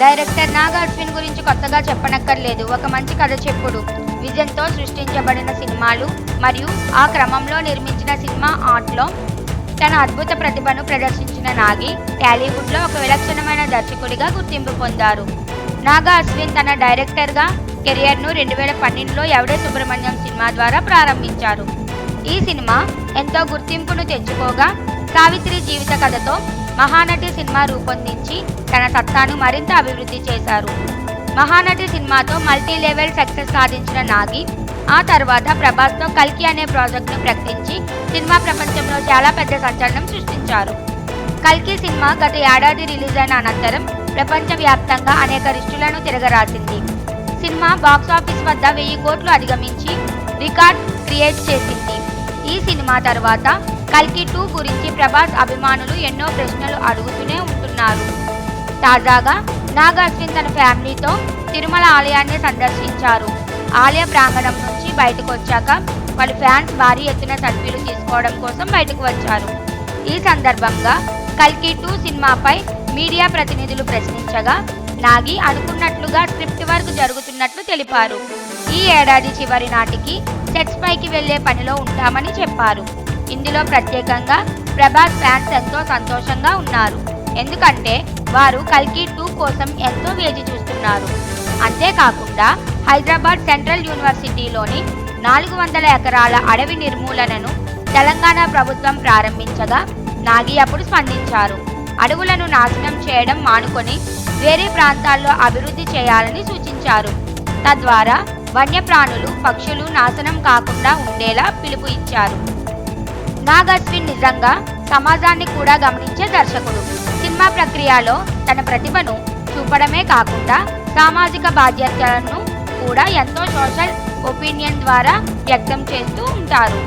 Director Naga Ashwin గురించి కొత్తగా చెప్పనక్కర్లేదు. ఒక మంచి కథ చెప్పుడు. విజన్తో సృష్టించబడిన సినిమాలు మరియు ఆ క్రమంలో నిర్మించిన సినిమా ఆర్ట్లో తన అద్భుత ప్రతిభను ప్రదర్శించిన నాగి టాలీవుడ్లో ఒక విలక్షణమైన దర్శకుడిగా గుర్తింపు పొందారు. నాగా అశ్విన్ తన డైరెక్టర్గా కెరియర్ను రెండు వేల పన్నెండులో ఎవడే సుబ్రహ్మణ్యం సినిమా ద్వారా ప్రారంభించారు. ఈ సినిమా ఎంతో గుర్తింపును తెచ్చుకోగా సావిత్రి జీవిత కథతో మహానటి సినిమా రూపొందించి తన సత్తాను మరింత అభివృద్ధి చేశారు. మహానటి సినిమాతో మల్టీ లెవెల్ సక్సెస్ సాధించిన నాగి ఆ తర్వాత ప్రభాస్తో కల్కి అనే ప్రాజెక్టును ప్రకటించి సినిమా ప్రపంచంలో చాలా పెద్ద సంచలనం సృష్టించారు. కల్కి సినిమా గత ఏడాది రిలీజ్ అయిన అనంతరం ప్రపంచవ్యాప్తంగా అనేక రిస్టులను తిరగరాసింది. సినిమా బాక్సాఫీస్ వద్ద వెయ్యి కోట్లు అధిగమించి రికార్డ్ క్రియేట్ చేసింది. ఈ సినిమా తర్వాత కల్కి టూ గురించి ప్రభాస్ అభిమానులు ఎన్నో ప్రశ్నలు అడుగుతూనే ఉంటున్నారు. తాజాగా నాగ్ అశ్విన్ తన ఫ్యామిలీతో తిరుమల ఆలయాన్ని సందర్శించారు. ఆలయ ప్రాంగణం నుంచి బయటకు వచ్చాక వాళ్ళ ఫ్యాన్స్ భారీ ఎత్తున సెల్ఫీలు తీసుకోవడం కోసం బయటకు వచ్చారు. ఈ సందర్భంగా కల్కి టూ సినిమాపై మీడియా ప్రతినిధులు ప్రశ్నించగా నాగి అనుకున్నట్లుగా స్క్రిప్ట్ వర్క్ జరుగుతున్నట్లు తెలిపారు. ఈ ఏడాది చివరి నాటికి సెట్స్ పైకి వెళ్ళే పనిలో ఉంటామని చెప్పారు. ఇందులో ప్రత్యేకంగా ప్రభాస్ ఫ్యాన్స్ ఎంతో సంతోషంగా ఉన్నారు. ఎందుకంటే వారు కల్కి టూ కోసం ఎంతో వేచి చూస్తున్నారు. అంతేకాకుండా హైదరాబాద్ సెంట్రల్ యూనివర్సిటీలోని నాలుగు వందల ఎకరాల అడవి నిర్మూలనను తెలంగాణ ప్రభుత్వం ప్రారంభించగా నాగి అప్పుడు స్పందించారు. అడవులను నాశనం చేయడం మానుకొని వేరే ప్రాంతాల్లో అభివృద్ధి చేయాలని సూచించారు. తద్వారా వన్యప్రాణులు పక్షులు నాశనం కాకుండా ఉండేలా పిలుపు ఇచ్చారు. నాగ్ నిజంగా సమాజాన్ని కూడా గమనించే దర్శకుడు. సినిమా ప్రక్రియలో తన ప్రతిభను చూపడమే కాకుండా సామాజిక బాధ్యతలను కూడా ఎంతో సోషల్ ఒపీనియన్ ద్వారా వ్యక్తం చేస్తూ ఉంటారు.